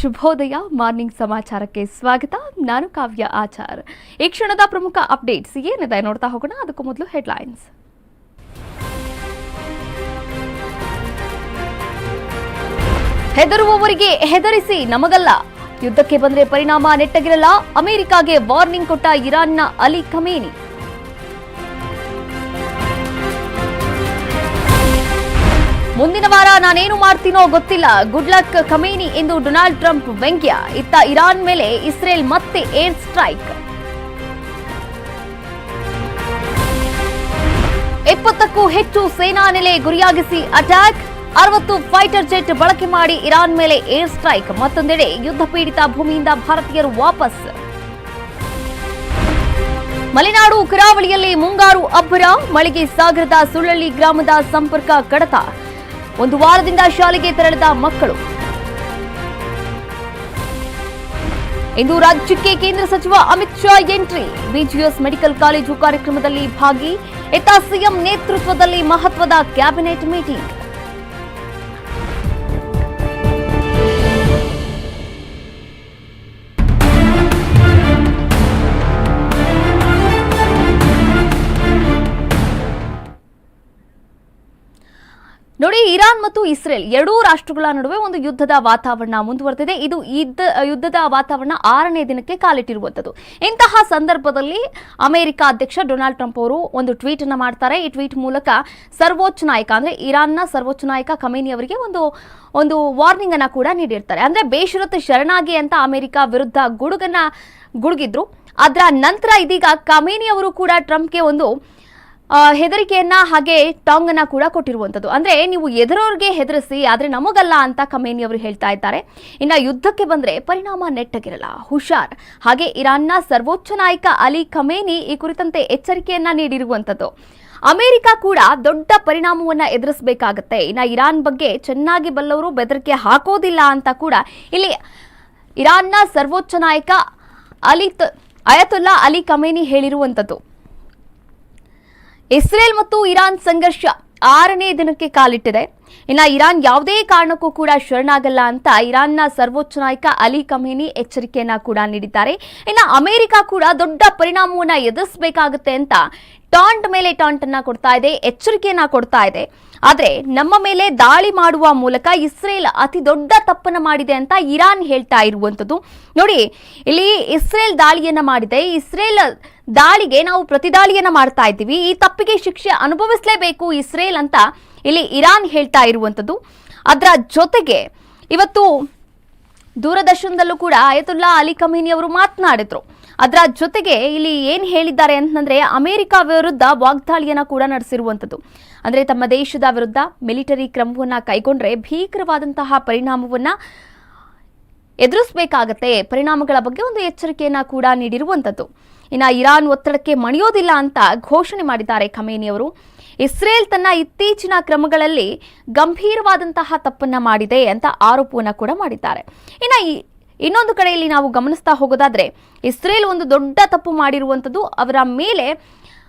ಶುಭೋದಯ, ಮಾರ್ನಿಂಗ್ ಸಮಾಚಾರಕ್ಕೆ ಸ್ವಾಗತ. ನಾನು ಕಾವ್ಯ ಆಚಾರ್. ಈ ಕ್ಷಣದ ಪ್ರಮುಖ ಅಪ್ಡೇಟ್ಸ್ ಏನಿದೆ ನೋಡ್ತಾ ಹೋಗೋಣ. ಅದಕ್ಕೂ ಮೊದಲು ಹೆಡ್ಲೈನ್ಸ್. ಹೆದರುವವರಿಗೆ ಹೆದರಿಸಿ ನಮಗಲ್ಲ. ಯುದ್ಧಕ್ಕೆ ಬಂದರೆ ಪರಿಣಾಮ ನೆಟ್ಟಗಿರಲ್ಲ. ಅಮೆರಿಕಾಗೆ ವಾರ್ನಿಂಗ್ ಕೊಟ್ಟ ಇರಾನ್ನ ಅಲಿ ಖಮೇನಿ. ಮುಂದಿನ ವಾರ ನಾನೇನು ಮಾಡ್ತೀನೋ ಗೊತ್ತಿಲ್ಲ. ಗುಡ್ ಲಕ್ ಕಮೇನಿ ಎಂದು ಡೊನಾಲ್ಡ್ ಟ್ರಂಪ್ ವ್ಯಂಗ್ಯ. ಇತ್ತ ಇರಾನ್ ಮೇಲೆ ಇಸ್ರೇಲ್ ಮತ್ತೆ ಏರ್ ಸ್ಟ್ರೈಕ್. ಇಪ್ಪತ್ತಕ್ಕೂ ಹೆಚ್ಚು ಸೇನಾ ನೆಲೆ ಗುರಿಯಾಗಿಸಿ ಅಟ್ಯಾಕ್. ಅರವತ್ತು ಫೈಟರ್ ಜೆಟ್ ಬಳಕೆ ಮಾಡಿ ಇರಾನ್ ಮೇಲೆ ಏರ್ ಸ್ಟ್ರೈಕ್. ಮತ್ತೊಂದೆಡೆ ಯುದ್ಧ ಪೀಡಿತ ಭೂಮಿಯಿಂದ ಭಾರತೀಯರು ವಾಪಸ್. ಮಲೆನಾಡು ಕರಾವಳಿಯಲ್ಲಿ ಮುಂಗಾರು ಅಬ್ಬರ. ಮಳಿಗೆ ಸಾಗರದ ಸುಳ್ಳಳ್ಳಿ ಗ್ರಾಮದ ಸಂಪರ್ಕ ಕಡತ. ಒಂದು ವಾರದಿಂದ ಶಾಲೆಗೆ ತೆರಳಿದ ಮಕ್ಕಳು. ಇಂದು ರಾಜ್ಯಕ್ಕೆ ಕೇಂದ್ರ ಸಚಿವ Amit Shah entry. BGS medical college ಕಾರ್ಯಕ್ರಮದಲ್ಲಿ ಭಾಗಿ. ಇತ್ತ ಸಿಎಂ ನೇತೃತ್ವದಲ್ಲಿ ಮಹತ್ವದ ಕ್ಯಾಬಿನೆಟ್ ಮೀಟಿಂಗ್. ಇರಾನ್ ಮತ್ತು ಇಸ್ರೇಲ್ ಎರಡೂ ರಾಷ್ಟ್ರಗಳ ನಡುವೆ ಒಂದು ಯುದ್ಧದ ವಾತಾವರಣ ಮುಂದುವರೆದಿದೆ. ಇದು ಯುದ್ಧ, ಯುದ್ಧದ ವಾತಾವರಣ ಆರನೇ ದಿನಕ್ಕೆ ಕಾಲಿಟ್ಟಿರುವಂಥದ್ದು. ಇಂತಹ ಸಂದರ್ಭದಲ್ಲಿ ಅಮೆರಿಕ ಅಧ್ಯಕ್ಷ ಡೊನಾಲ್ಡ್ ಟ್ರಂಪ್ ಅವರು ಒಂದು ಟ್ವೀಟ್ ಅನ್ನು ಮಾಡ್ತಾರೆ. ಈ ಟ್ವೀಟ್ ಮೂಲಕ ಸರ್ವೋಚ್ಚ ನಾಯಕ, ಅಂದ್ರೆ ಇರಾನ್ನ ಸರ್ವೋಚ್ಚ ನಾಯಕ ಖಮೇನಿ ಅವರಿಗೆ ಒಂದು ಒಂದು ವಾರ್ನಿಂಗ್ ಅನ್ನ ಕೂಡ ನೀಡಿರ್ತಾರೆ. ಅಂದ್ರೆ ಬೇಷರತ್ ಶರಣಾಗಿ ಅಂತ ಅಮೆರಿಕ ವಿರುದ್ಧ ಗುಡುಗನ್ನ ಗುಡುಗಿದ್ರು. ಅದರ ನಂತರ ಇದೀಗ ಖಮೇನಿ ಅವರು ಕೂಡ ಟ್ರಂಪ್ಗೆ ಒಂದು ಹೆದರಿಕೆಯನ್ನ ಹಾಗೆ ಟಾಂಗ್ ಅನ್ನ ಕೂಡ ಕೊಟ್ಟಿರುವಂತದ್ದು ಅಂದ್ರೆ ನೀವು ಎದುರೋರ್ಗೆ ಹೆದರಿಸಿ, ಆದ್ರೆ ನಮಗಲ್ಲ ಅಂತ ಕಮೇನಿ ಅವರು ಹೇಳ್ತಾ ಇದ್ದಾರೆ. ಇನ್ನ ಯುದ್ಧಕ್ಕೆ ಬಂದ್ರೆ ಪರಿಣಾಮ ನೆಟ್ಟಗಿರಲ್ಲ, ಹುಷಾರ್. ಹಾಗೆ ಇರಾನ್ನ ಸರ್ವೋಚ್ಚ ನಾಯಕ ಅಲಿ ಖಮೇನಿ ಈ ಕುರಿತಂತೆ ಎಚ್ಚರಿಕೆಯನ್ನ ನೀಡಿರುವಂತದ್ದು ಅಮೆರಿಕ ಕೂಡ ದೊಡ್ಡ ಪರಿಣಾಮವನ್ನ ಎದುರಿಸಬೇಕಾಗತ್ತೆ. ಇನ್ನ ಇರಾನ್ ಬಗ್ಗೆ ಚೆನ್ನಾಗಿ ಬಲ್ಲವರು ಬೆದರಿಕೆ ಹಾಕೋದಿಲ್ಲ ಅಂತ ಕೂಡ ಇಲ್ಲಿ ಇರಾನ್ನ ಸರ್ವೋಚ್ಚ ನಾಯಕ ಅಲಿ ಅಯತುಲ್ಲಾ ಅಲಿ ಕಮೇನಿ ಹೇಳಿರುವಂತದ್ದು ಇಸ್ರೇಲ್ ಮತ್ತು ಇರಾನ್ ಸಂಘರ್ಷ ಆರನೇ ದಿನಕ್ಕೆ ಕಾಲಿಟ್ಟಿದೆ. ಇನ್ನ ಇರಾನ್ ಯಾವುದೇ ಕಾರಣಕ್ಕೂ ಕೂಡ ಶರಣಾಗಲ್ಲ ಅಂತ ಇರಾನ್ನ ಸರ್ವೋಚ್ಚ ನಾಯಕ ಅಲಿ ಕಮೇನಿ ಎಚ್ಚರಿಕೆಯನ್ನ ಕೂಡ ನೀಡಿದ್ದಾರೆ. ಇನ್ನ ಅಮೆರಿಕ ಕೂಡ ದೊಡ್ಡ ಪರಿಣಾಮವನ್ನ ಎದುರಿಸಬೇಕಾಗುತ್ತೆ ಅಂತ ಟಾಂಟ್ ಮೇಲೆ ಟಾಂಟ್ ಅನ್ನ ಕೊಡ್ತಾ ಇದೆ, ಎಚ್ಚರಿಕೆಯನ್ನ ಕೊಡ್ತಾ ಇದೆ. ಆದ್ರೆ ನಮ್ಮ ಮೇಲೆ ದಾಳಿ ಮಾಡುವ ಮೂಲಕ ಇಸ್ರೇಲ್ ಅತಿ ದೊಡ್ಡ ತಪ್ಪನ್ನ ಮಾಡಿದೆ ಅಂತ ಇರಾನ್ ಹೇಳ್ತಾ ಇರುವಂತದ್ದು ನೋಡಿ, ಇಲ್ಲಿ ಇಸ್ರೇಲ್ ದಾಳಿಯನ್ನ ಮಾಡಿದೆ. ಇಸ್ರೇಲ್ ದಾಳಿಗೆ ನಾವು ಪ್ರತಿದಾಳಿಯನ್ನ ಮಾಡ್ತಾ ಇದ್ದೀವಿ. ಈ ತಪ್ಪಿಗೆ ಶಿಕ್ಷೆ ಅನುಭವಿಸಲೇಬೇಕು ಇಸ್ರೇಲ್ ಅಂತ ಇಲ್ಲಿ ಇರಾನ್ ಹೇಳ್ತಾ ಇರುವಂತದ್ದು ಅದರ ಜೊತೆಗೆ ಇವತ್ತು ದೂರದರ್ಶನದಲ್ಲೂ ಕೂಡ ಅಯತುಲ್ಲಾ ಅಲಿ ಖಮೀನಿ ಅವರು ಮಾತನಾಡಿದ್ರು. ಅದರ ಜೊತೆಗೆ ಇಲ್ಲಿ ಏನು ಹೇಳಿದ್ದಾರೆ ಅಂತಂದ್ರೆ ಅಮೆರಿಕ ವಿರುದ್ಧ ವಾಗ್ದಾಳಿಯನ್ನು ಕೂಡ ನಡೆಸಿರುವಂತದ್ದು ಅಂದ್ರೆ ತಮ್ಮ ದೇಶದ ವಿರುದ್ಧ ಮಿಲಿಟರಿ ಕ್ರಮವನ್ನ ಕೈಗೊಂಡ್ರೆ ಭೀಕರವಾದಂತಹ ಪರಿಣಾಮವನ್ನ ಎದುರಿಸಬೇಕಾಗತ್ತೆ. ಪರಿಣಾಮಗಳ ಬಗ್ಗೆ ಒಂದು ಎಚ್ಚರಿಕೆಯನ್ನು ಕೂಡ ನೀಡಿರುವಂತದ್ದು ಇನ್ನು ಇರಾನ್ ಒತ್ತಡಕ್ಕೆ ಮಣಿಯೋದಿಲ್ಲ ಅಂತ ಘೋಷಣೆ ಮಾಡಿದ್ದಾರೆ ಖಮೇನಿ ಅವರು. ಇಸ್ರೇಲ್ ತನ್ನ ಇತ್ತೀಚಿನ ಕ್ರಮಗಳಲ್ಲಿ ಗಂಭೀರವಾದಂತಹ ತಪ್ಪನ್ನ ಮಾಡಿದೆ ಅಂತ ಆರೋಪವನ್ನು ಕೂಡ ಮಾಡಿದ್ದಾರೆ. ಇನ್ನು ಇನ್ನೊಂದು ಕಡೆಯಲ್ಲಿ ನಾವು ಗಮನಿಸ್ತಾ ಹೋಗೋದಾದ್ರೆ, ಇಸ್ರೇಲ್ ಒಂದು ದೊಡ್ಡ ತಪ್ಪು ಮಾಡಿರುವಂಥದ್ದು ಅವರ ಮೇಲೆ,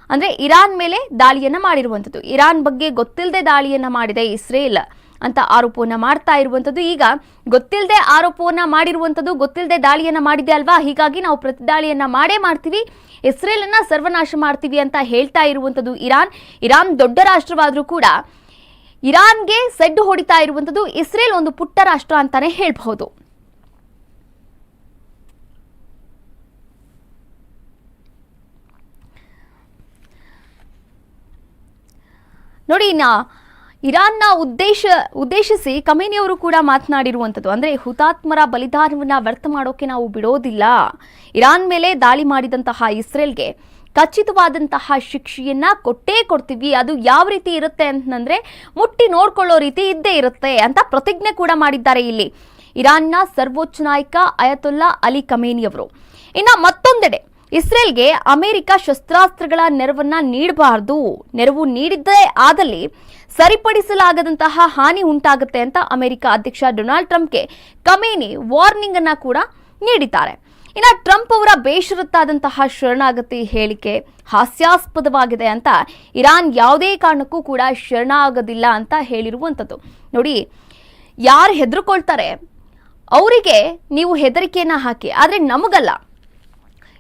ಅಂದ್ರೆ ಇರಾನ್ ಮೇಲೆ ದಾಳಿಯನ್ನ ಮಾಡಿರುವಂಥದ್ದು. ಇರಾನ್ ಬಗ್ಗೆ ಗೊತ್ತಿಲ್ಲದೆ ದಾಳಿಯನ್ನ ಮಾಡಿದೆ ಇಸ್ರೇಲ್ ಅಂತ ಆರೋಪವನ್ನ ಮಾಡ್ತಾ ಇರುವಂಥದ್ದು. ಈಗ ಗೊತ್ತಿಲ್ಲದೆ ಆರೋಪವನ್ನ ಮಾಡಿರುವಂಥದ್ದು ಗೊತ್ತಿಲ್ಲದೆ ದಾಳಿಯನ್ನ ಮಾಡಿದೆ ಅಲ್ವಾ? ಹೀಗಾಗಿ ನಾವು ಪ್ರತಿದಾಳಿಯನ್ನ ಮಾಡೇ ಮಾಡ್ತೀವಿ. ಇಸ್ರೇಲ್ ಅನ್ನ ಸರ್ವನಾಶ ಮಾಡ್ತೀವಿ ಅಂತ ಹೇಳ್ತಾ ಇರುವಂಥದ್ದು ಇರಾನ್. ಇರಾನ್ ದೊಡ್ಡ ರಾಷ್ಟ್ರವಾದ್ರೂ ಕೂಡ ಇರಾನ್ಗೆ ಸೆಡ್ಡು ಹೊಡಿತಾ ಇರುವಂಥದ್ದು ಇಸ್ರೇಲ್ ಒಂದು ಪುಟ್ಟ ರಾಷ್ಟ್ರ ಅಂತಾನೆ ಹೇಳ್ಬಹುದು. ನೋಡಿ ಇನ್ನ ಇರಾನ್ನ ಉದ್ದೇಶ, ಉದ್ದೇಶಿಸಿ ಕಮೇನಿ ಅವರು ಕೂಡ ಮಾತನಾಡಿರುವಂಥದ್ದು. ಅಂದ್ರೆ ಹುತಾತ್ಮರ ಬಲಿದಾನವನ್ನ ವ್ಯರ್ಥ ಮಾಡೋಕೆ ನಾವು ಬಿಡೋದಿಲ್ಲ. ಇರಾನ್ ಮೇಲೆ ದಾಳಿ ಮಾಡಿದಂತಹ ಇಸ್ರೇಲ್ಗೆ ಖಚಿತವಾದಂತಹ ಶಿಕ್ಷೆಯನ್ನ ಕೊಟ್ಟೇ ಕೊಡ್ತೀವಿ. ಅದು ಯಾವ ರೀತಿ ಇರುತ್ತೆ ಅಂತಂದ್ರೆ ಮುಟ್ಟಿ ನೋಡ್ಕೊಳ್ಳೋ ರೀತಿ ಇದ್ದೇ ಇರುತ್ತೆ ಅಂತ ಪ್ರತಿಜ್ಞೆ ಕೂಡ ಮಾಡಿದ್ದಾರೆ ಇಲ್ಲಿ. ಇರಾನ್ನ ಸರ್ವೋಚ್ಚ ನಾಯಕ ಅಯತುಲ್ಲಾ ಅಲಿ ಕಮೇನಿ ಅವರು ಇನ್ನ ಮತ್ತೊಂದೆಡೆ ಇಸ್ರೇಲ್ಗೆ ಅಮೆರಿಕ ಶಸ್ತ್ರಾಸ್ತ್ರಗಳ ನೆರವನ್ನ ನೀಡಬಾರದು. ನೆರವು ನೀಡಿದ್ದೇ ಆದಲ್ಲಿ ಸರಿಪಡಿಸಲಾಗದಂತಹ ಹಾನಿ ಉಂಟಾಗುತ್ತೆ ಅಂತ ಅಮೆರಿಕ ಅಧ್ಯಕ್ಷ ಡೊನಾಲ್ಡ್ ಟ್ರಂಪ್ಗೆ ಕಮೇನಿ ವಾರ್ನಿಂಗ್ ಅನ್ನ ಕೂಡ ನೀಡಿದ್ದಾರೆ. ಇನ್ನು ಟ್ರಂಪ್ ಅವರ ಬೇಷರತ್ತಾದಂತಹ ಶರಣಾಗತಿ ಹೇಳಿಕೆ ಹಾಸ್ಯಾಸ್ಪದವಾಗಿದೆ ಅಂತ ಇರಾನ್ ಯಾವುದೇ ಕಾರಣಕ್ಕೂ ಕೂಡ ಶರಣಾಗೋದಿಲ್ಲ ಅಂತ ಹೇಳಿರುವಂಥದ್ದು. ನೋಡಿ, ಯಾರು ಹೆದರ್ಕೊಳ್ತಾರೆ? ಅವರಿಗೆ ನೀವು ಹೆದರಿಕೆಯನ್ನು ಹಾಕಿ, ಆದರೆ ನಮಗಲ್ಲ.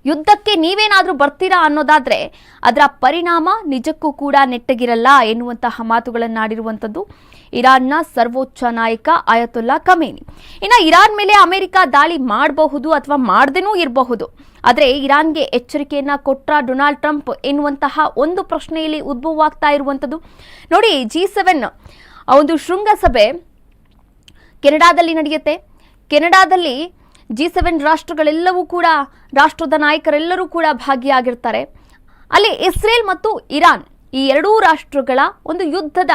ಯುದ್ಧಕ್ಕೆ ನೀವೇನಾದರೂ ಬರ್ತೀರಾ ಅನ್ನೋದಾದ್ರೆ ಅದರ ಪರಿಣಾಮ ನಿಜಕ್ಕೂ ಕೂಡ ನೆಟ್ಟಗಿರಲ್ಲ ಎನ್ನುವಂತಹ ಮಾತುಗಳನ್ನಾಡಿರುವಂಥದ್ದು ಇರಾನ್ನ ಸರ್ವೋಚ್ಚ ನಾಯಕ ಅಯತುಲ್ಲಾ ಕಮೇನಿ ಇನ್ನು ಇರಾನ್ ಮೇಲೆ ಅಮೆರಿಕ ದಾಳಿ ಮಾಡಬಹುದು ಅಥವಾ ಮಾಡದೇನೂ ಇರಬಹುದು. ಆದರೆ ಇರಾನ್ಗೆ ಎಚ್ಚರಿಕೆಯನ್ನ ಕೊಟ್ಟ ಡೊನಾಲ್ಡ್ ಟ್ರಂಪ್ ಎನ್ನುವಂತಹ ಒಂದು ಪ್ರಶ್ನೆಯಲ್ಲಿ ಉದ್ಭವವಾಗ್ತಾ ಇರುವಂಥದ್ದು. ನೋಡಿ, ಜಿ ಸೆವೆನ್ ಒಂದು ಶೃಂಗಸಭೆ ಕೆನಡಾದಲ್ಲಿ ನಡೆಯುತ್ತೆ. ಕೆನಡಾದಲ್ಲಿ ಜಿ ಸೆವೆನ್ ರಾಷ್ಟ್ರಗಳೆಲ್ಲವೂ ಕೂಡ, ರಾಷ್ಟ್ರದ ನಾಯಕರೆಲ್ಲರೂ ಕೂಡ ಭಾಗಿಯಾಗಿರ್ತಾರೆ. ಅಲ್ಲಿ ಇಸ್ರೇಲ್ ಮತ್ತು ಇರಾನ್ ಈ ಎರಡೂ ರಾಷ್ಟ್ರಗಳ ಒಂದು ಯುದ್ಧದ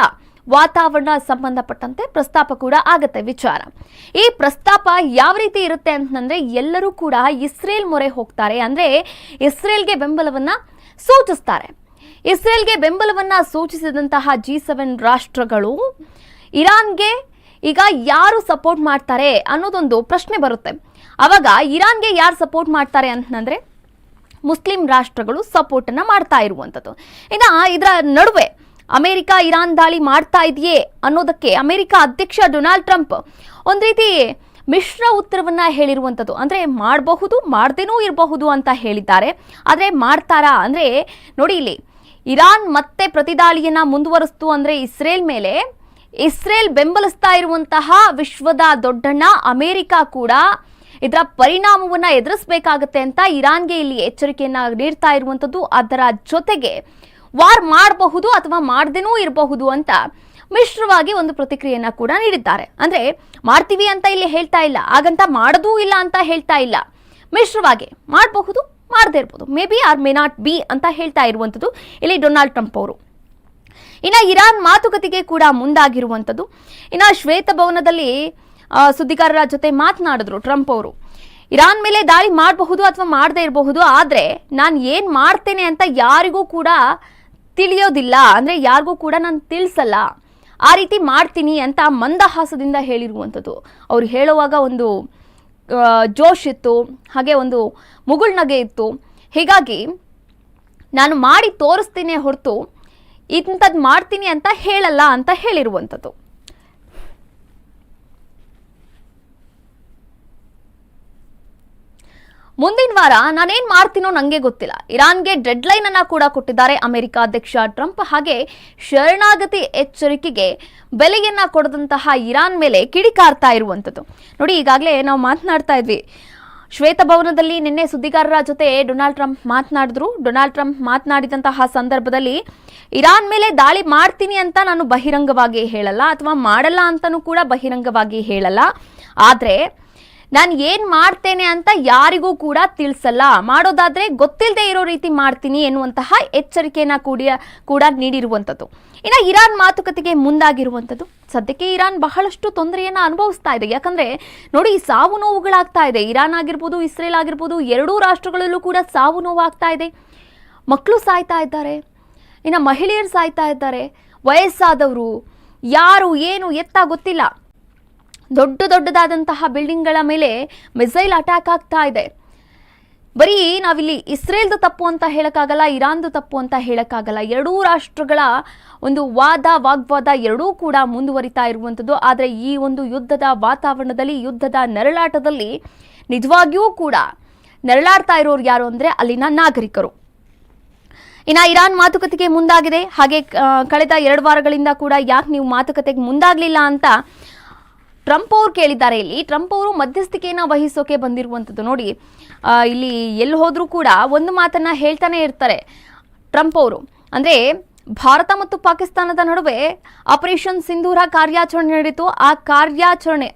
ವಾತಾವರಣ ಸಂಬಂಧಪಟ್ಟಂತೆ ಪ್ರಸ್ತಾಪ ಕೂಡ ಆಗತ್ತೆ ವಿಚಾರ. ಈ ಪ್ರಸ್ತಾಪ ಯಾವ ರೀತಿ ಇರುತ್ತೆ ಅಂತಂದ್ರೆ, ಎಲ್ಲರೂ ಕೂಡ ಇಸ್ರೇಲ್ ಮೊರೆ ಹೋಗ್ತಾರೆ. ಅಂದ್ರೆ, ಇಸ್ರೇಲ್ಗೆ ಬೆಂಬಲವನ್ನ ಸೂಚಿಸ್ತಾರೆ. ಇಸ್ರೇಲ್ಗೆ ಬೆಂಬಲವನ್ನ ಸೂಚಿಸಿದಂತಹ ಜಿ ಸೆವೆನ್ ರಾಷ್ಟ್ರಗಳು ಇರಾನ್ಗೆ ಈಗ ಯಾರು ಸಪೋರ್ಟ್ ಮಾಡ್ತಾರೆ ಅನ್ನೋದೊಂದು ಪ್ರಶ್ನೆ ಬರುತ್ತೆ. ಅವಾಗ ಇರಾನ್ಗೆ ಯಾರು ಸಪೋರ್ಟ್ ಮಾಡ್ತಾರೆ ಅಂತಂದ್ರೆ ಮುಸ್ಲಿಂ ರಾಷ್ಟ್ರಗಳು ಸಪೋರ್ಟ್ ಅನ್ನ ಮಾಡ್ತಾ ಇರುವಂಥದ್ದು ಇನ್ನು ಇದರ ನಡುವೆ ಅಮೆರಿಕ ಇರಾನ್ ದಾಳಿ ಮಾಡ್ತಾ ಇದೆಯೇ ಅನ್ನೋದಕ್ಕೆ ಅಮೆರಿಕ ಅಧ್ಯಕ್ಷ ಡೊನಾಲ್ಡ್ ಟ್ರಂಪ್ ಒಂದು ರೀತಿ ಮಿಶ್ರ ಉತ್ತರವನ್ನ ಹೇಳಿರುವಂಥದ್ದು ಅಂದ್ರೆ ಮಾಡಬಹುದು, ಮಾಡ್ದೇನೂ ಇರಬಹುದು ಅಂತ ಹೇಳಿದ್ದಾರೆ. ಆದ್ರೆ ಮಾಡ್ತಾರಾ? ಅಂದ್ರೆ ನೋಡಿ ಇಲ್ಲಿ ಇರಾನ್ ಮತ್ತೆ ಪ್ರತಿದಾಳಿಯನ್ನ ಮುಂದುವರಿಸ್ತು ಅಂದ್ರೆ ಇಸ್ರೇಲ್ ಮೇಲೆ ಇಸ್ರೇಲ್ ಬೆಂಬಲಿಸ್ತಾ ಇರುವಂತಹ ವಿಶ್ವದ ದೊಡ್ಡಣ್ಣ ಅಮೆರಿಕ ಕೂಡ ಇದರ ಪರಿಣಾಮವನ್ನು ಎದುರಿಸಬೇಕಾಗತ್ತೆ ಅಂತ ಇರಾನ್ಗೆ ಇಲ್ಲಿ ಎಚ್ಚರಿಕೆಯನ್ನು ನೀಡ್ತಾ ಇರುವಂಥದ್ದು. ಅದರ ಜೊತೆಗೆ ವಾರ್ ಮಾಡಬಹುದು ಅಥವಾ ಮಾಡದೇನೂ ಇರಬಹುದು ಅಂತ ಮಿಶ್ರವಾಗಿ ಒಂದು ಪ್ರತಿಕ್ರಿಯೆಯನ್ನು ಕೂಡ ನೀಡಿದ್ದಾರೆ. ಅಂದರೆ ಮಾಡ್ತೀವಿ ಅಂತ ಇಲ್ಲಿ ಹೇಳ್ತಾ ಇಲ್ಲ, ಹಾಗಂತ ಮಾಡೋದೂ ಇಲ್ಲ ಅಂತ ಹೇಳ್ತಾ ಇಲ್ಲ. ಮಿಶ್ರವಾಗಿ ಮಾಡಬಹುದು, ಮಾಡದೇ ಇರ್ಬೋದು. May be or may not be ಅಂತ ಹೇಳ್ತಾ ಇರುವಂಥದ್ದು. ಇಲ್ಲಿ ಡೊನಾಲ್ಡ್ ಟ್ರಂಪ್ ಅವರು. ಇನ್ನ ಇರಾನ್ ಮಾತುಕತೆಗೆ ಕೂಡ ಮುಂದಾಗಿರುವಂಥದ್ದು. ಇನ್ನ ಶ್ವೇತಭವನದಲ್ಲಿ ಭವನದಲ್ಲಿ ಸುದ್ದಿಗಾರರ ಜೊತೆ ಮಾತನಾಡಿದ್ರು ಟ್ರಂಪ್ ಅವರು. ಇರಾನ್ ಮೇಲೆ ದಾಳಿ ಮಾಡಬಹುದು ಅಥವಾ ಮಾಡದೇ ಇರಬಹುದು, ಆದರೆ ನಾನು ಏನು ಮಾಡ್ತೇನೆ ಅಂತ ಯಾರಿಗೂ ಕೂಡ ತಿಳಿಯೋದಿಲ್ಲ. ಅಂದರೆ ಯಾರಿಗೂ ಕೂಡ ನಾನು ತಿಳಿಸಲ್ಲ. ಆ ರೀತಿ ಮಾಡ್ತೀನಿ ಅಂತ ಮಂದಹಾಸದಿಂದ ಹೇಳಿರುವಂಥದ್ದು. ಅವ್ರು ಹೇಳುವಾಗ ಒಂದು ಜೋಶ್ ಇತ್ತು, ಹಾಗೆ ಒಂದು ಮುಗುಳ್ನಗೆ ಇತ್ತು. ಹೀಗಾಗಿ ನಾನು ಮಾಡಿ ತೋರಿಸ್ತೀನಿ ಹೊರತು ಇಂಥದ್ದು ಮಾಡ್ತೀನಿ ಅಂತ ಹೇಳಲ್ಲ ಅಂತ ಹೇಳಿರುವಂಥದ್ದು. ಮುಂದಿನ ವಾರ ನಾನೇನ್ ಮಾಡ್ತೀನೋ ನನಗೆ ಗೊತ್ತಿಲ್ಲ. ಇರಾನ್ಗೆ ಡೆಡ್ ಲೈನ್ ಅನ್ನ ಕೂಡ ಕೊಟ್ಟಿದ್ದಾರೆ ಅಮೆರಿಕ ಅಧ್ಯಕ್ಷ ಟ್ರಂಪ್. ಹಾಗೆ ಶರಣಾಗತಿ ಎಚ್ಚರಿಕೆಗೆ ಬೆಲೆಯನ್ನ ಕೊಡದಂತಹ ಇರಾನ್ ಮೇಲೆ ಕಿಡಿಕಾರ್ತಾ ಇರುವಂಥದ್ದು. ನೋಡಿ, ಈಗಾಗಲೇ ನಾವು ಮಾತನಾಡ್ತಾ ಇದ್ವಿ. ಶ್ವೇತಭವನದಲ್ಲಿ ನಿನ್ನೆ ಸುದ್ದಿಗಾರರ ಜೊತೆ ಡೊನಾಲ್ಡ್ ಟ್ರಂಪ್ ಮಾತನಾಡಿದ್ರು. ಡೊನಾಲ್ಡ್ ಟ್ರಂಪ್ ಮಾತನಾಡಿದಂತಹ ಸಂದರ್ಭದಲ್ಲಿ, ಇರಾನ್ ಮೇಲೆ ದಾಳಿ ಮಾಡ್ತೀನಿ ಅಂತ ನಾನು ಬಹಿರಂಗವಾಗಿ ಹೇಳಲ್ಲ ಅಥವಾ ಮಾಡಲ್ಲ ಅಂತಲೂ ಕೂಡ ಬಹಿರಂಗವಾಗಿ ಹೇಳಲ್ಲ. ಆದ್ರೆ ನಾನು ಏನು ಮಾಡ್ತೇನೆ ಅಂತ ಯಾರಿಗೂ ಕೂಡ ತಿಳಿಸಲ್ಲ. ಮಾಡೋದಾದ್ರೆ ಗೊತ್ತಿಲ್ಲದೆ ಇರೋ ರೀತಿ ಮಾಡ್ತೀನಿ ಎನ್ನುವಂತಹ ಎಚ್ಚರಿಕೆಯನ್ನು ಕೂಡ ಕೂಡ ನೀಡಿರುವಂಥದ್ದು. ಇನ್ನು ಇರಾನ್ ಮಾತುಕತೆಗೆ ಮುಂದಾಗಿರುವಂಥದ್ದು. ಸದ್ಯಕ್ಕೆ ಇರಾನ್ ಬಹಳಷ್ಟು ತೊಂದರೆಯನ್ನ ಅನುಭವಿಸ್ತಾ ಇದೆ. ಯಾಕಂದ್ರೆ ನೋಡಿ, ಸಾವು ನೋವುಗಳಾಗ್ತಾ ಇದೆ. ಇರಾನ್ ಆಗಿರ್ಬೋದು, ಇಸ್ರೇಲ್ ಆಗಿರ್ಬೋದು, ಎರಡೂ ರಾಷ್ಟ್ರಗಳಲ್ಲೂ ಕೂಡ ಸಾವು ನೋವಾಗ್ತಾ ಇದೆ. ಮಕ್ಕಳು ಸಾಯ್ತಾ ಇದ್ದಾರೆ. ಇನ್ನು ಮಹಿಳೆಯರು ಸಾಯ್ತಾ ಇದ್ದಾರೆ. ವಯಸ್ಸಾದವರು, ಯಾರು, ಏನು, ಎತ್ತ ಗೊತ್ತಿಲ್ಲ. ದೊಡ್ಡ ದೊಡ್ಡದಾದಂತಹ ಬಿಲ್ಡಿಂಗ್ಗಳ ಮೇಲೆ ಮಿಸೈಲ್ ಅಟ್ಯಾಕ್ ಆಗ್ತಾ ಇದೆ. ಬರೀ ನಾವಿಲ್ಲಿ ಇಸ್ರೇಲ್ದು ತಪ್ಪು ಅಂತ ಹೇಳೋಕ್ಕಾಗಲ್ಲ, ಇರಾನ್ದು ತಪ್ಪು ಅಂತ ಹೇಳೋಕ್ಕಾಗಲ್ಲ. ಎರಡೂ ರಾಷ್ಟ್ರಗಳ ಒಂದು ವಾದ, ವಾಗ್ವಾದ ಎರಡೂ ಕೂಡ ಮುಂದುವರಿತಾ ಇರುವಂಥದ್ದು. ಆದರೆ ಈ ಒಂದು ಯುದ್ಧದ ವಾತಾವರಣದಲ್ಲಿ, ಯುದ್ಧದ ನೆರಳಾಟದಲ್ಲಿ ನಿಜವಾಗಿಯೂ ಕೂಡ ನೆರಳಾಡ್ತಾ ಇರೋರು ಯಾರು ಅಂದ್ರೆ ಅಲ್ಲಿನ ನಾಗರಿಕರು. ಇನ್ನು ಇರಾನ್ ಮಾತುಕತೆಗೆ ಮುಂದಾಗಿದೆ. ಹಾಗೆ ಕಳೆದ ಎರಡು ವಾರಗಳಿಂದ ಕೂಡ ಯಾಕೆ ನೀವು ಮಾತುಕತೆಗೆ ಮುಂದಾಗ್ಲಿಲ್ಲ ಅಂತ ಟ್ರಂಪ್ ಅವರು ಕೇಳಿದ್ದಾರೆ ಇಲ್ಲಿ. ಟ್ರಂಪ್ ಅವರು ಮಧ್ಯಸ್ಥಿಕೆಯನ್ನು ವಹಿಸೋಕೆ ಬಂದಿರುವಂಥದ್ದು ನೋಡಿ. ಇಲ್ಲಿ ಎಲ್ಲಿ ಹೋದರೂ ಕೂಡ ಒಂದು ಮಾತನ್ನು ಹೇಳ್ತಾನೆ ಇರ್ತಾರೆ ಟ್ರಂಪ್ ಅವರು. ಅಂದ್ರೆ ಭಾರತ ಮತ್ತು ಪಾಕಿಸ್ತಾನದ ನಡುವೆ ಆಪರೇಷನ್ ಸಿಂಧೂರ ಕಾರ್ಯಾಚರಣೆ ನಡೆಯಿತು ಆ ಕಾರ್ಯಾಚರಣೆ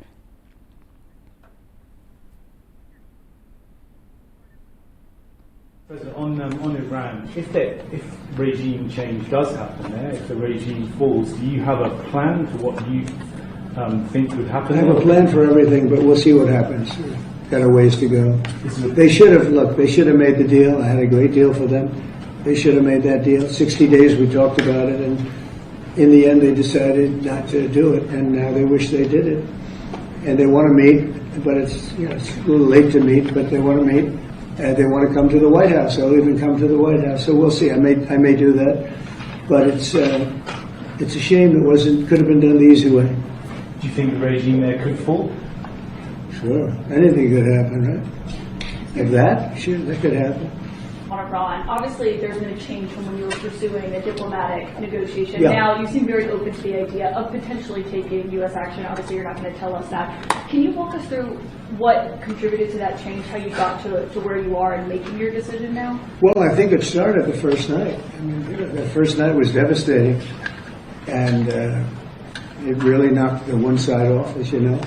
on, um, on Iran, if there, if regime change does happen there, if the regime falls, do you have a plan for what you um, think would happen? I have a plan for everything, but we'll see what happens. Got a ways to go. They should have, look, they should have made the deal. I had a great deal for them. They should have made that deal. 60 days, we talked about it, and in the end, they decided not to do it, and now they wish they did it. And they want to meet, but it's, you know, it's a little late to meet, but they want to meet. And they want to come to the White House. They'll even come to the White House. So we'll see. I may, I may do that. But it's, uh, it's a shame it wasn't, could have been done the easy way. Do you think the regime there could fall? Sure, anything could happen, right? Like that, sure, that could happen. on Iran. Obviously, there's been a change from when you were pursuing a diplomatic negotiation. Yeah. Now, you seem very open to the idea of potentially taking U.S. action. Obviously, you're not going to tell us that. Can you walk us through what contributed to that change, how you got to, to where you are in making your decision now? Well, I think it started the first night. I mean, you know, that first night was devastating, and uh, it really knocked the one side off, as you know.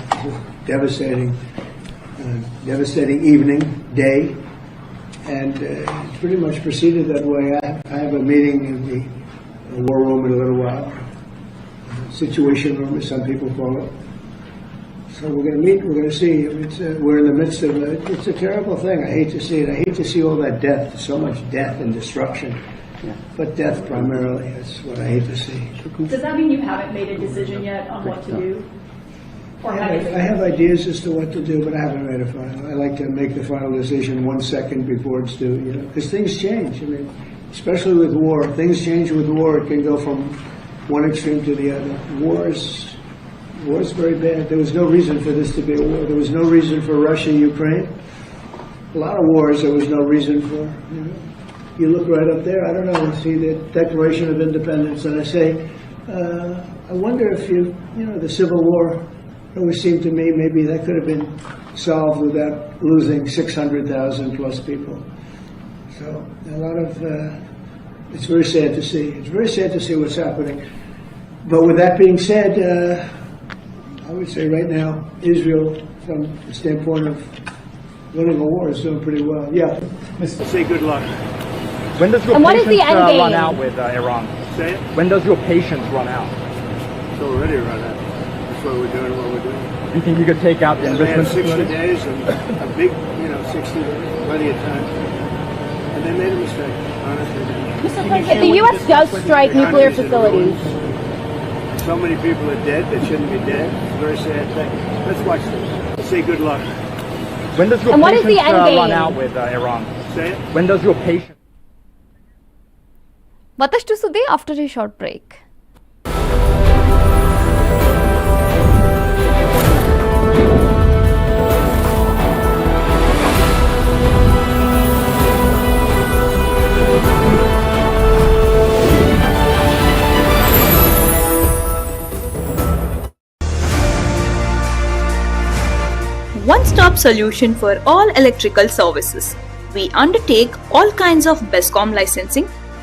Devastating, uh, devastating evening, day, and uh, pretty much proceeded that way. I, I have a meeting in the uh, war room in a little while, situation room, as some people call it. So we're going to meet. We're going to see. Uh, we're in the midst of it. It's a terrible thing. I hate to see it. I hate to see all that death. So much death and destruction. But death primarily is what I hate to see. Does that mean you haven't made a decision yet on what to do? Or I have have, you? I have ideas as to what to do, but I haven't made a final. I like to make the final decision one second before it's due. You know, because things change. I mean, especially with war, things change with war. It can go from one extreme to the other. War is war is very bad. There was no reason for this to be a war. There was no reason for Russia, Ukraine. A lot of wars there was no reason for. You, know. You look right up there. I don't know. and See the Declaration of Independence, and I say, uh, I wonder if you, you know, the Civil War. It always seemed to me maybe that could have been solved without losing 600,000 plus people. So a lot of, uh, it's very sad to see. It's very sad to see what's happening. But with that being said, uh, I would say right now, Israel, from the standpoint of winning a war, is doing pretty well. Yeah. Mr. Say good luck. When does your And what is patience the end uh, run game? out with uh, Iran? Say it. When does your patience run out? It's already run out. That's why we're doing what we're doing. Do you think you could take out the They had enrichment 60 facility? days and a big, you know, 60 plenty of time. And they made a mistake, honestly. Mr. President, the U.S. does strike nuclear facilities. So many people are dead that shouldn't be dead. It's a very sad thing. Let's watch this. Say good luck. When does your And what is patience the end uh, run game? out with uh, Iran? Say it. When does your patience? ಮತ್ತಷ್ಟು ಸುದ್ದಿ after a short break one stop solution for all electrical services. We undertake all kinds of BESCOM licensing,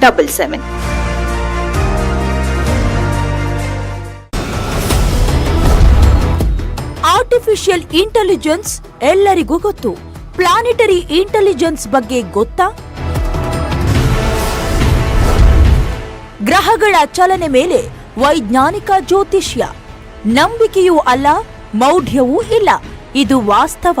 2277. Artificial intelligence ಎಲ್ಲರಿಗೂ ಗೊತ್ತು. Planetary intelligence ಬಗ್ಗೆ ಗೊತ್ತಾ? ಗ್ರಹಗಳ ಚಲನೆ ಮೇಲೆ ವೈಜ್ಞಾನಿಕ ಜ್ಯೋತಿಷ್ಯ. ನಂಬಿಕೆಯೂ ಅಲ್ಲ, ಮೌಢ್ಯವೂ ಇಲ್ಲ. ಇದು ವಾಸ್ತವ.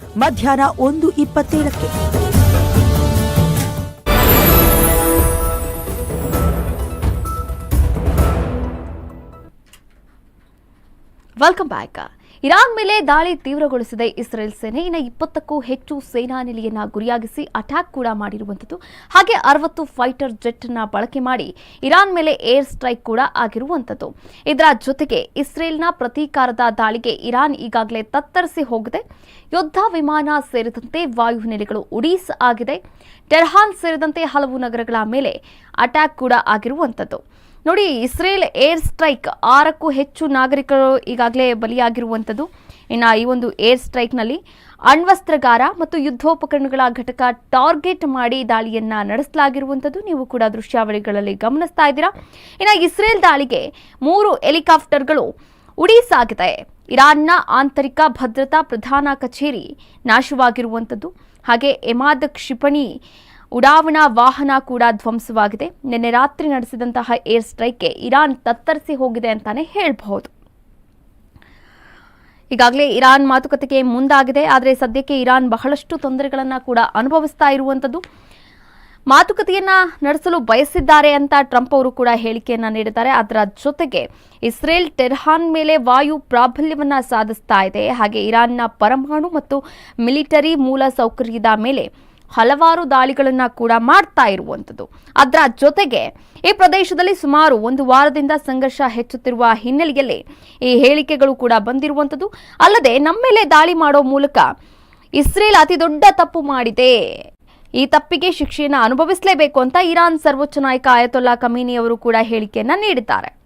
ಮಧ್ಯಾಹ್ನ ಒಂದು ಇಪ್ಪತ್ತೇಳಕ್ಕೆ. ವೆಲ್ಕಮ್ ಬ್ಯಾಕ್ ಇರಾನ್ ಮೇಲೆ ದಾಳಿ ತೀವ್ರಗೊಳಿಸಿದೆ. ಇಸ್ರೇಲ್ ಸೇನೆ ಇನ್ನು ಇಪ್ಪತ್ತಕ್ಕೂ ಹೆಚ್ಚು ಸೇನಾ ನೆಲೆಯನ್ನ ಗುರಿಯಾಗಿಸಿ ಅಟ್ಯಾಕ್ ಕೂಡ ಮಾಡಿರುವಂಥದ್ದು. ಹಾಗೆ ಅರವತ್ತು ಫೈಟರ್ ಜೆಟ್ನ ಬಳಕೆ ಮಾಡಿ ಇರಾನ್ ಮೇಲೆ ಏರ್ ಸ್ಟ್ರೈಕ್ ಕೂಡ ಆಗಿರುವಂಥದ್ದು. ಇದರ ಜೊತೆಗೆ ಇಸ್ರೇಲ್ನ ಪ್ರತೀಕಾರದ ದಾಳಿಗೆ ಇರಾನ್ ಈಗಾಗಲೇ ತತ್ತರಿಸಿ ಹೋಗಿದೆ. ಯುದ್ಧ, ವಿಮಾನ ಸೇರಿದಂತೆ ವಾಯುನೆಲೆಗಳು ಉಡೀಸ್ ಆಗಿದೆ. ಟೆರ್ಹಾನ್ ಸೇರಿದಂತೆ ಹಲವು ನಗರಗಳ ಮೇಲೆ ಅಟ್ಯಾಕ್ ಕೂಡ ಆಗಿರುವಂಥದ್ದು. ನೋಡಿ, ಇಸ್ರೇಲ್ ಏರ್ ಸ್ಟ್ರೈಕ್ ಆರಕ್ಕೂ ಹೆಚ್ಚು ನಾಗರಿಕರು ಈಗಾಗಲೇ ಬಲಿಯಾಗಿರುವಂಥದ್ದು. ಇನ್ನು ಈ ಒಂದು ಏರ್ ಸ್ಟ್ರೈಕ್ನಲ್ಲಿ ಅಣ್ವಸ್ತ್ರಗಾರ ಮತ್ತು ಯುದ್ಧೋಪಕರಣಗಳ ಘಟಕ ಟಾರ್ಗೆಟ್ ಮಾಡಿ ದಾಳಿಯನ್ನ ನಡೆಸಲಾಗಿರುವಂಥದ್ದು. ನೀವು ಕೂಡ ದೃಶ್ಯಾವಳಿಗಳಲ್ಲಿ ಗಮನಿಸ್ತಾ ಇದ್ದೀರಾ. ಇನ್ನು ಇಸ್ರೇಲ್ ದಾಳಿಗೆ ಮೂರು ಹೆಲಿಕಾಪ್ಟರ್ಗಳು ಉಡೀಸಾಗಿದೆ ಇರಾನ್ನ ಆಂತರಿಕ ಭದ್ರತಾ ಪ್ರಧಾನ ಕಚೇರಿ ನಾಶವಾಗಿರುವಂಥದ್ದು. ಹಾಗೆ ಎಮಾದ್ ಕ್ಷಿಪಣಿ ಉಡಾವಣಾ ವಾಹನ ಕೂಡ ಧ್ವಂಸವಾಗಿದೆ. ನಿನ್ನೆ ರಾತ್ರಿ ನಡೆಸಿದಂತಹ ಏರ್ ಸ್ಟ್ರೈಕ್ಗೆ ಇರಾನ್ ತತ್ತರಿಸಿ ಹೋಗಿದೆ ಅಂತಾನೆ ಹೇಳಬಹುದು. ಈಗಾಗಲೇ ಇರಾನ್ ಮಾತುಕತೆಗೆ ಮುಂದಾಗಿದೆ. ಆದರೆ ಸದ್ಯಕ್ಕೆ ಇರಾನ್ ಬಹಳಷ್ಟು ತೊಂದರೆಗಳನ್ನು ಕೂಡ ಅನುಭವಿಸ್ತಾ ಇರುವಂಥದ್ದು ಮಾತುಕತೆಯನ್ನ ನಡೆಸಲು ಬಯಸಿದ್ದಾರೆ ಅಂತ ಟ್ರಂಪ್ ಅವರು ಕೂಡ ಹೇಳಿಕೆಯನ್ನ ನೀಡಿದ್ದಾರೆ. ಅದರ ಜೊತೆಗೆ ಇಸ್ರೇಲ್ ಟೆರ್ಹಾನ್ ಮೇಲೆ ವಾಯು ಪ್ರಾಬಲ್ಯವನ್ನ ಸಾಧಿಸ್ತಾ ಇದೆ. ಹಾಗೆ ಇರಾನ್ನ ಪರಮಾಣು ಮತ್ತು ಮಿಲಿಟರಿ ಮೂಲ ಸೌಕರ್ಯದ ಮೇಲೆ ಹಲವಾರು ದಾಳಿಗಳನ್ನ ಕೂಡ ಮಾಡ್ತಾ ಇರುವಂಥದ್ದು. ಅದರ ಜೊತೆಗೆ ಈ ಪ್ರದೇಶದಲ್ಲಿ ಸುಮಾರು ಒಂದು ವಾರದಿಂದ ಸಂಘರ್ಷ ಹೆಚ್ಚುತ್ತಿರುವ ಹಿನ್ನೆಲೆಯಲ್ಲಿ ಈ ಹೇಳಿಕೆಗಳು ಕೂಡ ಬಂದಿರುವಂಥದ್ದು. ಅಲ್ಲದೆ ನಮ್ಮ ಮೇಲೆ ದಾಳಿ ಮಾಡೋ ಮೂಲಕ ಇಸ್ರೇಲ್ ಅತಿ ದೊಡ್ಡ ತಪ್ಪು ಮಾಡಿದೆ. ಈ ತಪ್ಪಿಗೆ ಶಿಕ್ಷೆಯನ್ನು ಅನುಭವಿಸಲೇಬೇಕು ಅಂತ ಇರಾನ್ ಸರ್ವೋಚ್ಚ ನಾಯಕ ಆಯತೊಲ್ಲಾ ಕಮೀನಿ ಅವರು ಕೂಡ ಹೇಳಿಕೆಯನ್ನ ನೀಡಿದ್ದಾರೆ.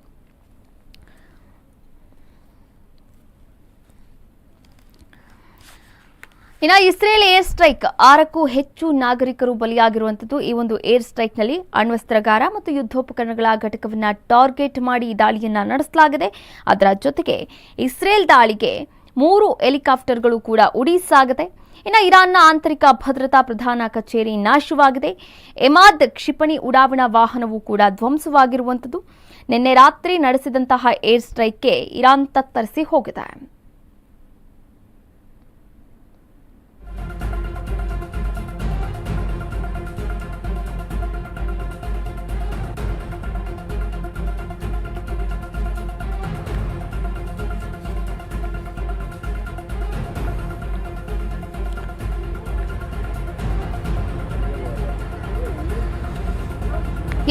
ಇನ್ನು ಇಸ್ರೇಲ್ ಏರ್ ಸ್ಟ್ರೈಕ್ ಆರಕ್ಕೂ ಹೆಚ್ಚು ನಾಗರಿಕರು ಬಲಿಯಾಗಿರುವಂಥದ್ದು ಈ ಒಂದು ಏರ್ ಸ್ಟ್ರೈಕ್ನಲ್ಲಿ ಅಣ್ವಸ್ತ್ರಗಾರ ಮತ್ತು ಯುದ್ಧೋಪಕರಣಗಳ ಘಟಕವನ್ನು ಟಾರ್ಗೆಟ್ ಮಾಡಿ ಈ ದಾಳಿಯನ್ನು ನಡೆಸಲಾಗಿದೆ. ಅದರ ಜೊತೆಗೆ ಇಸ್ರೇಲ್ ದಾಳಿಗೆ ಮೂರು ಹೆಲಿಕಾಪ್ಟರ್ಗಳು ಕೂಡ ಉಡೀಸಾಗಿದೆ, ಇನ್ನು ಇರಾನ್ನ ಆಂತರಿಕ ಭದ್ರತಾ ಪ್ರಧಾನ ಕಚೇರಿ ನಾಶವಾಗಿದೆ. ಎಮಾದ್ ಕ್ಷಿಪಣಿ ಉಡಾವಣಾ ವಾಹನವೂ ಕೂಡ ಧ್ವಂಸವಾಗಿರುವಂಥದ್ದು. ನಿನ್ನೆ ರಾತ್ರಿ ನಡೆಸಿದಂತಹ ಏರ್ ಸ್ಟ್ರೈಕ್ಗೆ ಇರಾನ್ ತತ್ತರಿಸಿ ಹೋಗಿದೆ.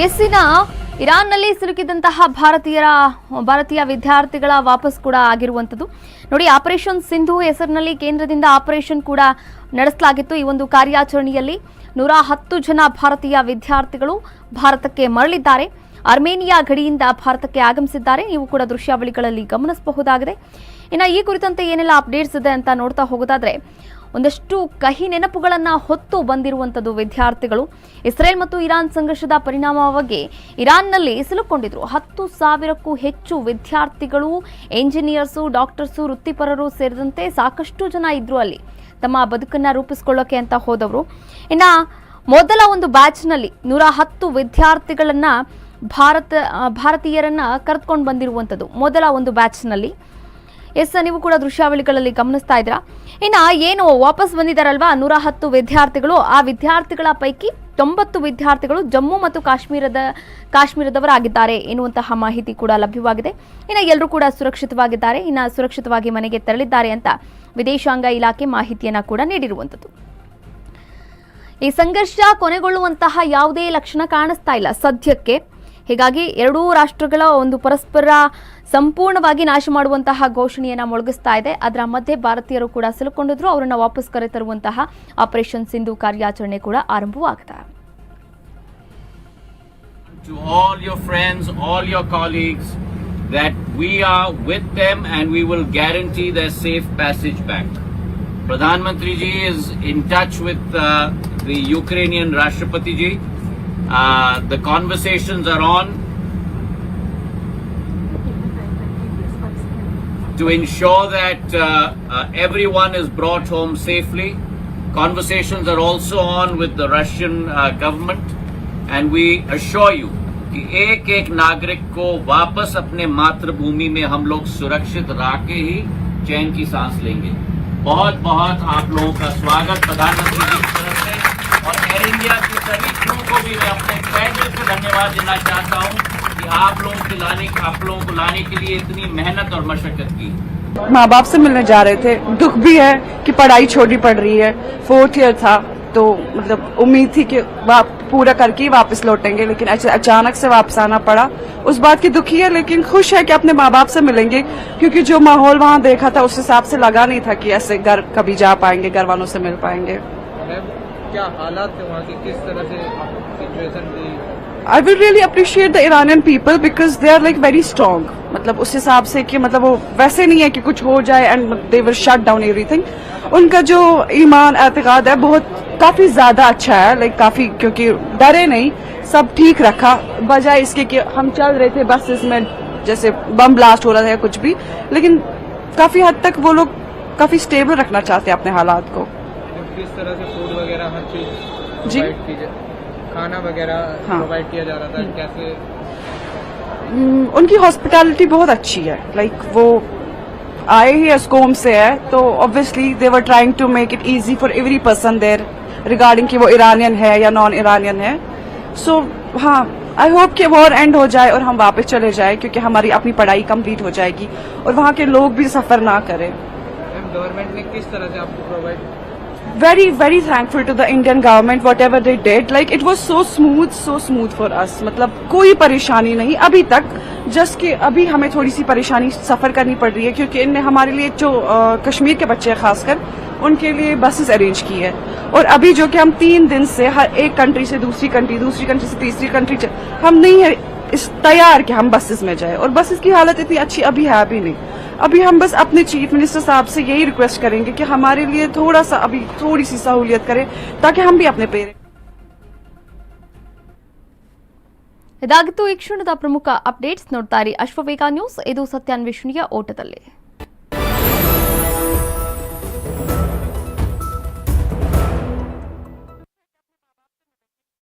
ಎಸ್ಸಿನ ಇರಾನ್ನಲ್ಲಿ ಸಿಲುಕಿದಂತಹ ಭಾರತೀಯರ, ಭಾರತೀಯ ವಿದ್ಯಾರ್ಥಿಗಳ ವಾಪಸ್ ಕೂಡ ಆಗಿರುವಂಥದ್ದು. ನೋಡಿ, ಆಪರೇಷನ್ ಸಿಂಧು ಹೆಸರಿನಲ್ಲಿ ಕೇಂದ್ರದಿಂದ ಆಪರೇಷನ್ ಕೂಡ ನಡೆಸಲಾಗಿತ್ತು ಈ ಒಂದು ಕಾರ್ಯಾಚರಣೆಯಲ್ಲಿ. ನೂರ ಹತ್ತು ಜನ ಭಾರತೀಯ ವಿದ್ಯಾರ್ಥಿಗಳು ಭಾರತಕ್ಕೆ ಮರಳಿದ್ದಾರೆ. ಅರ್ಮೇನಿಯಾ ಗಡಿಯಿಂದ ಭಾರತಕ್ಕೆ ಆಗಮಿಸಿದ್ದಾರೆ. ನೀವು ಕೂಡ ದೃಶ್ಯಾವಳಿಗಳಲ್ಲಿ ಗಮನಿಸಬಹುದಾಗಿದೆ. ಇನ್ನು ಈ ಕುರಿತಂತೆ ಏನೆಲ್ಲ ಅಪ್ಡೇಟ್ಸ್ ಇದೆ ಅಂತ ನೋಡ್ತಾ ಹೋಗೋದಾದ್ರೆ ಒಂದಷ್ಟು ಕಹಿ ನೆನಪುಗಳನ್ನು ಹೊತ್ತು ಬಂದಿರುವಂಥದ್ದು ವಿದ್ಯಾರ್ಥಿಗಳು. ಇಸ್ರೇಲ್ ಮತ್ತು ಇರಾನ್ ಸಂಘರ್ಷದ ಪರಿಣಾಮವಾಗಿ ಇರಾನ್ನಲ್ಲಿ ಸಿಲುಕೊಂಡಿದ್ರು. ಹತ್ತು ಸಾವಿರಕ್ಕೂ ಹೆಚ್ಚು ವಿದ್ಯಾರ್ಥಿಗಳು, ಎಂಜಿನಿಯರ್ಸು, ಡಾಕ್ಟರ್ಸು, ವೃತ್ತಿಪರರು ಸೇರಿದಂತೆ ಸಾಕಷ್ಟು ಜನ ಇದ್ರು ಅಲ್ಲಿ. ತಮ್ಮ ಬದುಕನ್ನು ರೂಪಿಸ್ಕೊಳ್ಳೋಕೆ ಅಂತ ಹೋದವರು. ಇನ್ನು ಮೊದಲ ಒಂದು ಬ್ಯಾಚ್ನಲ್ಲಿ ನೂರ ಹತ್ತು ವಿದ್ಯಾರ್ಥಿಗಳನ್ನು ಭಾರತ, ಭಾರತೀಯರನ್ನು ಭಾರತೀಯರನ್ನ ಕರೆದುಕೊಂಡು ಬಂದಿರುವಂಥದ್ದು ಮೊದಲ ಒಂದು ಬ್ಯಾಚ್ನಲ್ಲಿ. ಎಸ್ ನೀವು ಕೂಡ ದೃಶ್ಯಾವಳಿಗಳಲ್ಲಿ ಗಮನಿಸ್ತಾ ಇದ್ದೀರಾ. ಇನ್ನು ಏನು ವಾಪಸ್ ಬಂದಿದ್ದಾರಲ್ವಾ? ನೂರ ಹತ್ತು ವಿದ್ಯಾರ್ಥಿಗಳು. ಆ ವಿದ್ಯಾರ್ಥಿಗಳ ಪೈಕಿ ತೊಂಬತ್ತು ವಿದ್ಯಾರ್ಥಿಗಳು ಜಮ್ಮು ಮತ್ತು ಕಾಶ್ಮೀರದ, ಕಾಶ್ಮೀರದವರಾಗಿದ್ದಾರೆ ಎನ್ನುವಂತಹ ಮಾಹಿತಿ ಕೂಡ ಲಭ್ಯವಾಗಿದೆ. ಇನ್ನು ಎಲ್ಲರೂ ಕೂಡ ಸುರಕ್ಷಿತವಾಗಿದ್ದಾರೆ. ಇನ್ನು ಸುರಕ್ಷಿತವಾಗಿ ಮನೆಗೆ ತೆರಳಿದ್ದಾರೆ ಅಂತ ವಿದೇಶಾಂಗ ಇಲಾಖೆ ಮಾಹಿತಿಯನ್ನ ಕೂಡ ನೀಡಿರುವಂಥದ್ದು. ಈ ಸಂಘರ್ಷ ಕೊನೆಗೊಳ್ಳುವಂತಹ ಯಾವುದೇ ಲಕ್ಷಣ ಕಾಣಿಸ್ತಾ ಇಲ್ಲ ಸದ್ಯಕ್ಕೆ. ಹೀಗಾಗಿ ಎರಡೂ ರಾಷ್ಟ್ರಗಳ ಒಂದು ಪರಸ್ಪರ ಸಂಪೂರ್ಣವಾಗಿ ನಾಶ ಮಾಡುವಂತಹ ಘೋಷಣೆಯನ್ನ ಮೊಳಗಿಸ್ತಾ ಇದೆ ಅದರ ಮಧ್ಯೆ ಭಾರತೀಯರು ಕೂಡ ಸಿಲುಕೊಂಡಿದ್ರು ಅವರನ್ನ ವಾಪಸ್ ಕರೆತರುವಂತಹ ಆಪರೇಷನ್ ಸಿಂಧು ಕಾರ್ಯಾಚರಣೆ ಕೂಡ ಆರಂಭವಾಗಿದೆ to all your friends, all your colleagues, that we are with them and we will guarantee their safe passage back. Pradhan Mantri ji is in touch with uh, the Ukrainian Rashtrapati ji. Uh, the conversations are on to ensure that uh, uh, everyone is brought home safely. Conversations are also on with the Russian uh, government, and we assure you कि एक एक नागरिक को वापस अपने मातृभूमि में हम लोग सुरक्षित रह के ही चैन की सांस लेंगे बहुत बहुत आप लोगों का स्वागत प्रधानमंत्री जी की तरफ़ से और एयर इंडिया की सभी क्रू को भी मैं अपने तय से धन्यवाद देना चाहता हूँ आप लोगों के लाने आप लोगों को लाने के लिए इतनी मेहनत और मशक्कत की। माँ बाप से मिलने जा रहे थे। दुख भी है कि पढ़ाई छोटी पड़ रही है। फोर्थ ईयर था तो मतलब उम्मीद थी कि वाप पूरा करके ही वापस लौटेंगे लेकिन अच- अचानक से वापस आना पड़ा। उस बात की दुखी है लेकिन खुश है कि अपने माँ बाप से मिलेंगे क्योंकि जो माहौल वहाँ देखा था उस हिसाब से लगा नहीं था कि ऐसे घर कभी जा पाएँगे घर वालों से मिल पाएँगे। क्या हालात थे वहाँ के? किस तरह से सिचुएशन थी I will really appreciate the Iranian people because they are like very strong मतलब उस हिसाब से कि मतलब वो वैसे नहीं है कि कुछ हो जाए and they will shut down everything उनका जो ईमान एतकाद है बहुत काफ़ी ज़्यादा अच्छा है लाइक काफ़ी क्योंकि डरे नहीं सब ठीक रखा बजाय इसके कि हम चल रहे थे बस इसमें जैसे बम ब्लास्ट हो रहा था या कुछ भी लेकिन काफ़ी हद तक वो लोग काफ़ी स्टेबल रखना चाहते हैं अपने हालात को। किस तरह से फ़ूड वगैरह हर चीज़ जी। खाना वगैरह हाँ। प्रोवाइड किया जा रहा था कैसे? हम्म, उनकी हॉस्पिटैलिटी बहुत अच्छी है। लाइक वो आए ही एस्कोम से है तो obviously they were trying to make it easy for every person there regarding कि वो ईरानियन है या नॉन ईरानियन है। सो so, हाँ आई होप कि वॉर एंड हो जाए और हम वापस चले जाए क्योंकि हमारी अपनी पढ़ाई कंप्लीट हो जाएगी और वहाँ के लोग भी सफ़र ना करें। गवर्नमेंट ने किस तरह से आपको provide very very thankful to the indian government whatever they did. Like it was so smooth so smooth for us. मतलब कोई परेशानी नहीं। अभी तक जस्ट कि अभी हमें थोड़ी सी परेशानी सफ़र करनी पड़ रही है क्योंकि इनने हमारे लिए जो अ, कश्मीर के बच्चे हैं खासकर उनके लिए बसेस अरेंज की है। और अभी जो कि हम तीन दिन से हर एक कंट्री से दूसरी कंट्री दूसरी कंट्री से तीसरी कंट्री हम नहीं है इस तैयार कि हम बसेस में जाए। और बसेस की हालत इतनी अच्छी अभी है अभी नहीं। अभी हम बस अपने चीफ मिनिस्टर साहब से यही रिक्वेस्ट करेंगे कि हमारे लिए थोड़ा सा अभी थोड़ी सी सहूलियत करें ताकि हम भी अपने पेरेंट्स ಇದಾಗಿತ್ತು ಈ ಕ್ಷಣದ ಪ್ರಮುಖ ಅಪ್ಡೇಟ್ಸ್ ನೋಡ್ತಾ ಇರಿ ಅಶ್ವವೇಗ ನ್ಯೂಸ್ ಇದು ಸತ್ಯಾನ್ವೇಷಣೆಯ ಓಟದಲ್ಲಿ